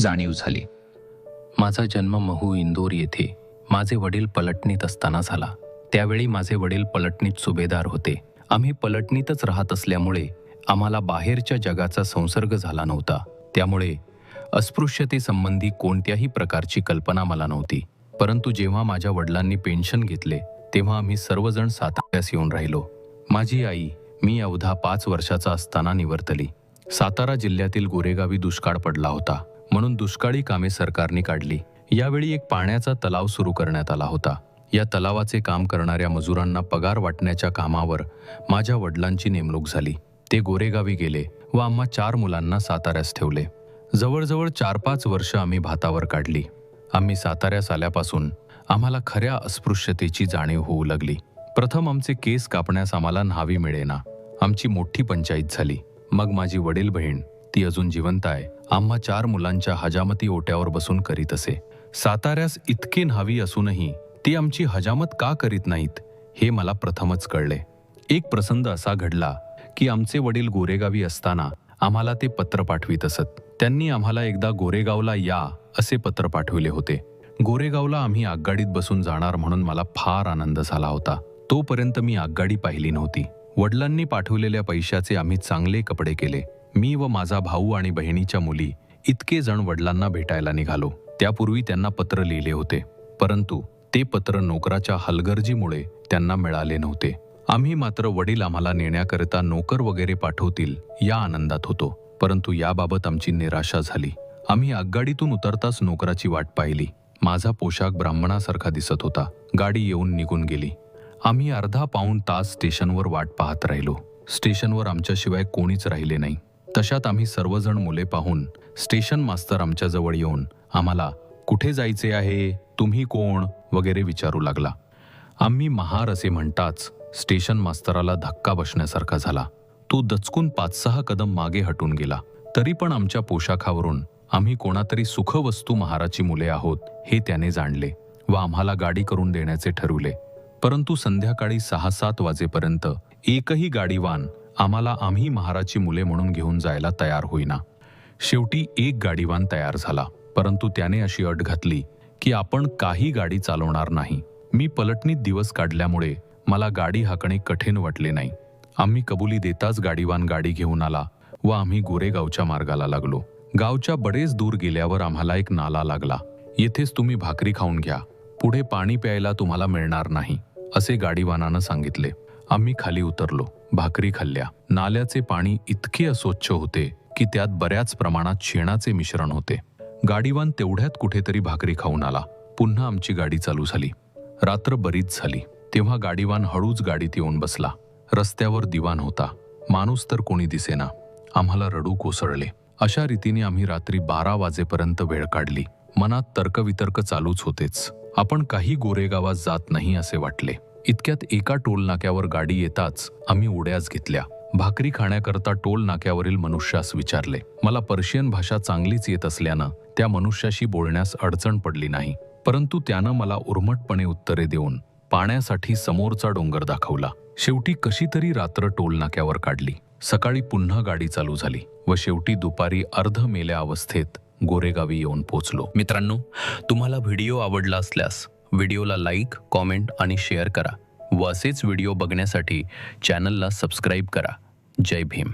जाणीव झाली. माझा जन्म महू इंदोर येथे माझे वडील पलटणीत असताना झाला. त्यावेळी माझे वडील पलटणीत सुभेदार होते. आम्ही पलटणीतच राहत असल्यामुळे आम्हाला बाहेरच्या जगाचा संसर्ग झाला नव्हता. त्यामुळे अस्पृश्यतेसंबंधी कोणत्याही प्रकारची कल्पना मला नव्हती. परंतु जेव्हा माझ्या वडिलांनी पेन्शन घेतले तेव्हा आम्ही सर्वजण साताऱ्यास येऊन राहिलो. माझी आई मी अवधा पाच वर्षाचा असताना निवर्तली. सातारा जिल्ह्यातील गोरेगावी दुष्काळ पडला होता. म्हणून दुष्काळी कामे सरकारने काढली. यावेळी एक पाण्याचा तलाव सुरू करण्यात आला होता. या तलावाचे काम करणाऱ्या मजुरांना पगार वाटण्याच्या कामावर माझ्या वडिलांची नेमणूक झाली. ते गोरेगावी गेले व आम्हा चार मुलांना साताऱ्यास ठेवले. जवळजवळ चार पाच वर्ष आम्ही भातावर काढली. आम्ही साताऱ्यास आल्यापासून आम्हाला खऱ्या अस्पृश्यतेची जाणीव होऊ लागली. प्रथम आमचे केस कापण्यास आम्हाला न्हावी मिळेना. आमची मोठी पंचायत झाली. मग माझी वडील बहीण ती अजून जिवंत आहे. आम्हा चार मुलांच्या हजामती ओट्यावर बसून करीत असे. साताऱ्यास इतके न्हावी असूनही ती आमची हजामत का करीत नाहीत हे मला प्रथमच कळले. एक प्रसंग असा घडला की आमचे वडील गोरेगावी असताना आम्हाला ते पत्र पाठवित असत. त्यांनी आम्हाला एकदा गोरेगावला या असे पत्र पाठविले होते. गोरेगावला आम्ही आगगाडीत बसून जाणार म्हणून मला फार आनंद झाला होता. तोपर्यंत मी आगगाडी पाहिली नव्हती. वडिलांनी पाठवलेल्या पैशाचे आम्ही चांगले कपडे केले. मी व माझा भाऊ आणि बहिणीच्या मुली इतके जण वडिलांना भेटायला निघालो. त्यापूर्वी त्यांना पत्र लिहिले होते. परंतु ते पत्र नोकराच्या हलगर्जीमुळे त्यांना मिळाले नव्हते. आम्ही मात्र वडील आम्हाला नेण्याकरिता नोकर वगैरे पाठवतील या आनंदात होतो. परंतु याबाबत आमची निराशा झाली. आम्ही आगगाडीतून उतरताच नोकराची वाट पाहिली. माझा पोशाख ब्राह्मणासारखा दिसत होता. गाडी येऊन निघून गेली. आम्ही अर्धा पाऊण तास स्टेशनवर वाट पाहत राहिलो. स्टेशनवर आमच्याशिवाय कोणीच राहिले नाही. तशात आम्ही सर्वजण मुले पाहून स्टेशन मास्तर आमच्याजवळ येऊन आम्हाला कुठे जायचे आहे? तुम्ही कोण? वगैरे विचारू लागला. आम्ही महार असे म्हणताच स्टेशन मास्तराला धक्का बसण्यासारखा झाला. तो दचकून पाच सहा कदम मागे हटून गेला. तरी पण आमच्या पोशाखावरून आम्ही कोणातरी सुखवस्तू महाराची मुले आहोत हे त्याने जाणले व आम्हाला गाडी करून देण्याचे ठरवले. परंतु संध्याकाळी सहा सात वाजेपर्यंत एकही गाडीवान आम्हाला आम्ही महाराची मुले म्हणून घेऊन जायला तयार होईना. शेवटी एक गाडीवान तयार झाला परंतु त्याने अशी अट घातली की आपण काही गाडी चालवणार नाही. मी पलटणीत दिवस काढल्यामुळे मला गाडी हाकणे कठीण वाटले नाही. आम्ही कबुली देताच गाडीवान गाडी घेऊन आला व आम्ही गोरेगावच्या मार्गाला लागलो. गावच्या बरेच दूर गेल्यावर आम्हाला एक नाला लागला. येथेच तुम्ही भाकरी खाऊन घ्या. पुढे पाणी प्यायला तुम्हाला मिळणार नाही असे गाडीवानानं सांगितले. आम्ही खाली उतरलो. भाकरी खाल्ल्या. नाल्याचे पाणी इतके अस्वच्छ होते की त्यात बऱ्याच प्रमाणात शेणाचे मिश्रण होते. गाडीवान तेवढ्यात कुठेतरी भाकरी खाऊन आला. पुन्हा आमची गाडी चालू झाली. रात्र बरीच झाली. तेव्हा गाडीवान हळूच गाडीत येऊन बसला. रस्त्यावर दिवाण होता. माणूस तर कोणी दिसेना. आम्हाला रडू कोसळले. अशा रीतीने आम्ही रात्री बारा वाजेपर्यंत वेळ काढली. मनात तर्कवितर्क चालूच होतेच. आपण काही गोरेगावात जात नाही असे वाटले. इतक्यात एका टोल नाक्यावर गाडी येताच आम्ही उड्याच घेतल्या. भाकरी खाण्याकरता टोल नाक्यावरील मनुष्यास विचारले मला पर्शियन भाषा चांगलीच येत असल्यानं त्या मनुष्याशी बोलण्यास अडचण पडली नाही. परंतु त्यानं मला उर्मटपणे उत्तरे देऊन पाण्यासाठी समोरचा डोंगर दाखवला. शेवटी कशी तरी रात्र टोल नाक्यावर काढली. सकाळी पुन्हा गाडी चालू झाली व शेवटी दुपारी अर्ध मेल्या अवस्थेत गोरेगावी येऊन पोचलो. मित्रांनो तुम्हाला व्हिडिओ आवडला असल्यास व्हिडिओला लाईक कॉमेंट आणि शेअर करा. व असेच व्हिडिओ बघण्यासाठी चॅनलला सबस्क्राईब करा. जय भीम.